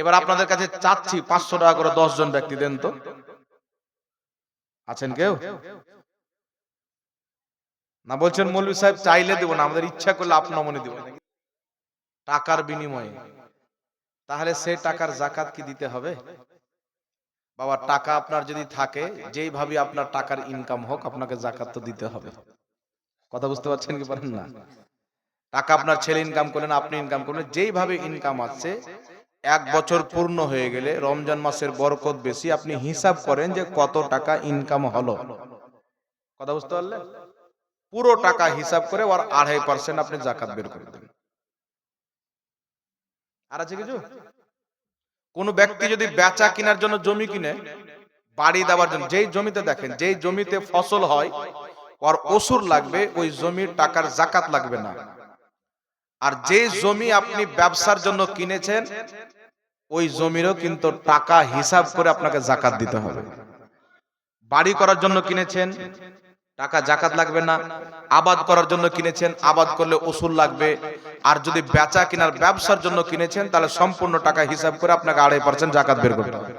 এবার আপনাদের কাছে চাচ্ছি পাঁচশো টাকা করে দশ জন ব্যক্তি দেন তো। আছেন কেউ? না বলছেন মৌলভী সাহেব, চাইলে দেবো না, আমাদের ইচ্ছা করলে আপনার মনে দেবো। টাকার বিনিময়ে। তাহলে সে টাকার জাকাত কি দিতে হবে? বাবা, টাকা আপনার যদি থাকে যেইভাবে আপনার টাকার ইনকাম হোক, আপনাকে জাকাত তো দিতে হবে। কথা বুঝতে পারছেন কি পারেন না? টাকা আপনার ছেলে ইনকাম করলেন, আপনি ইনকাম করলেন যেইভাবে ইনকাম আছে এক বছর পূর্ণ হয়ে গেলে রমজান মাসের বরকত বেশি। আপনি হিসাব করেন যে কত টাকা ইনকাম হলো। কথা বুঝতে পারলেন পুরো টাকা হিসাব করে ওর আড়াই পার্সেন্ট আপনি জাকাত বের করে দেবেন আর আছে কিছু? কোন ব্যক্তি যদি বেচা কেনার জন্য জমি কিনে, বাড়ি দেওয়ার জন্য, যেই জমিতে দেখেন, যেই জমিতে ফসল হয়, ওর ওসুর লাগবে, ওই জমির টাকার জাকাত লাগবে না। আর যে জমি আপনি ব্যবসার জন্য কিনেছেন, ওই জমিরও কিন্তু টাকা হিসাব করে আপনাকে জাকাত দিতে হবে। বাড়ি করার জন্য কিনেছেন, টাকা জাকাত লাগবে না। আবাদ করার জন্য কিনেছেন, আবাদ করলে ওসুল লাগবে। আর যদি বেচা কেনার ব্যবসার জন্য কিনেছেন, তাহলে সম্পূর্ণ টাকা হিসাব করে আপনাকে আড়াই পার্সেন্ট জাকাত বের করতে হবে।